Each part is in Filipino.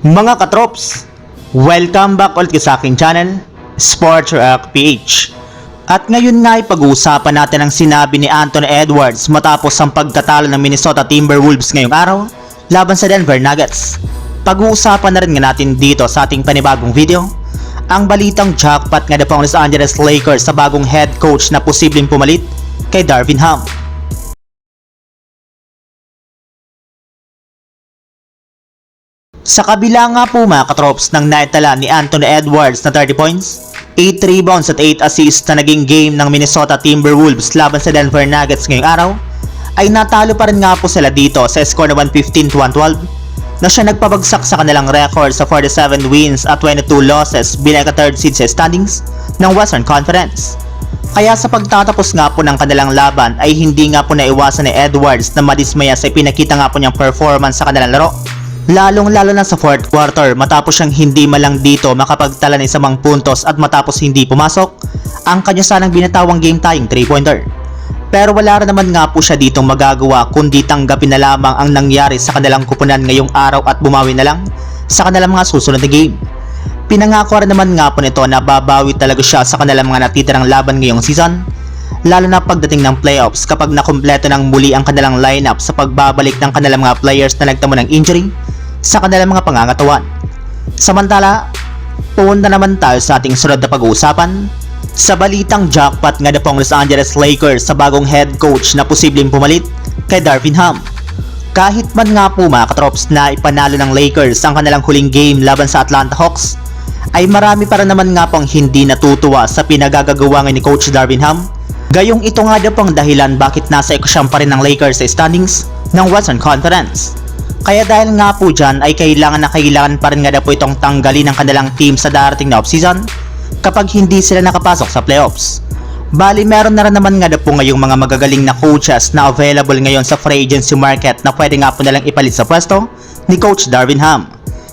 Mga katrops, welcome back ulit sa aking channel, Sports Rock PH. At ngayon nga ay pag-uusapan natin ang sinabi ni Anthony Edwards matapos ang pagkatalo ng Minnesota Timberwolves ngayong araw laban sa Denver Nuggets. Pag-uusapan na rin nga natin dito sa ating panibagong video ang balitang jackpot nga na po ang Los Angeles Lakers sa bagong head coach na posibleng pumalit kay Darvin Ham. Sa kabila nga po mga katrops ng naitala ni Anthony Edwards na 30 points, 8 rebounds at 8 assists na naging game ng Minnesota Timberwolves laban sa Denver Nuggets ngayong araw, ay natalo pa rin nga po sila dito sa score na 115 to 112 na siya nagpabagsak sa kanilang record sa 47 wins at 22 losses bilang ka-third seed sa standings ng Western Conference. Kaya sa pagtatapos nga po ng kanilang laban ay hindi nga po naiwasan ni Edwards na madismaya sa pinakita nga po niyang performance sa kanilang laro Lalong lalo na sa fourth quarter matapos siyang hindi malang dito makapagtala ng isang puntos at matapos hindi pumasok ang kanya sanang binatawang game tying 3-pointer. Pero wala rin naman nga po siya ditong magagawa kundi tanggapin na lamang ang nangyari sa kanilang kupunan ngayong araw at bumawi na lang sa kanilang mga susunod na game. Pinangako rin naman nga po nito na babawi talaga siya sa kanilang mga natitirang laban ngayong season lalo na pagdating ng playoffs kapag nakumpleto ng muli ang kanilang lineup sa pagbabalik ng kanilang mga players na nagtamo ng injury sa kanilang mga pangangatawan. Samantala, pumunta naman tayo sa ating sunod na pag-uusapan sa balitang jackpot nga na pong Los Angeles Lakers sa bagong head coach na posibleng pumalit kay Darvin Ham. Kahit man nga po mga katrops na ipanalo ng Lakers ang kanilang huling game laban sa Atlanta Hawks, ay marami para naman nga pong hindi natutuwa sa pinagagagawa ni Coach Darvin Ham. Gayong ito nga daw pang dahilan bakit nasa ikusyam pa rin ng Lakers sa standings ng Western Conference. Kaya dahil nga po dyan ay kailangan na kailangan pa rin nga na po itong tanggalin ng kanilang team sa darating na offseason kapag hindi sila nakapasok sa playoffs. Bali meron na rin naman nga na po ngayong mga magagaling na coaches na available ngayon sa free agency market na pwede nga po nalang ipalit sa pwesto ni Coach Darvin Ham.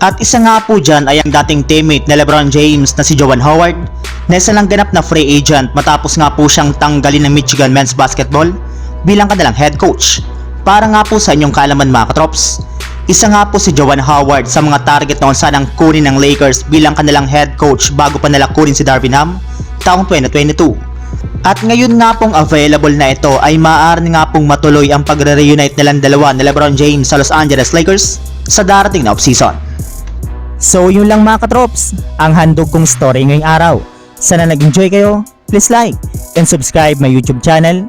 At isa nga po dyan ay ang dating teammate na Lebron James na si Jovan Howard na isa lang ganap na free agent matapos nga po siyang tanggalin ng Michigan Men's Basketball bilang kanilang head coach. Para nga po sa inyong kaalaman mga katrops, isa nga po si Jovan Howard sa mga target noon sanang kunin ng Lakers bilang kanilang head coach bago pa nila kunin si Darvin Ham taong 2022. At ngayon nga pong available na ito ay maaari nga pong matuloy ang pagre-reunite nilang dalawa ni Lebron James sa Los Angeles Lakers sa darating na offseason. So yun lang mga katrops, ang handog kong story ngayong araw. Sana nag-enjoy kayo, please like and subscribe my YouTube channel,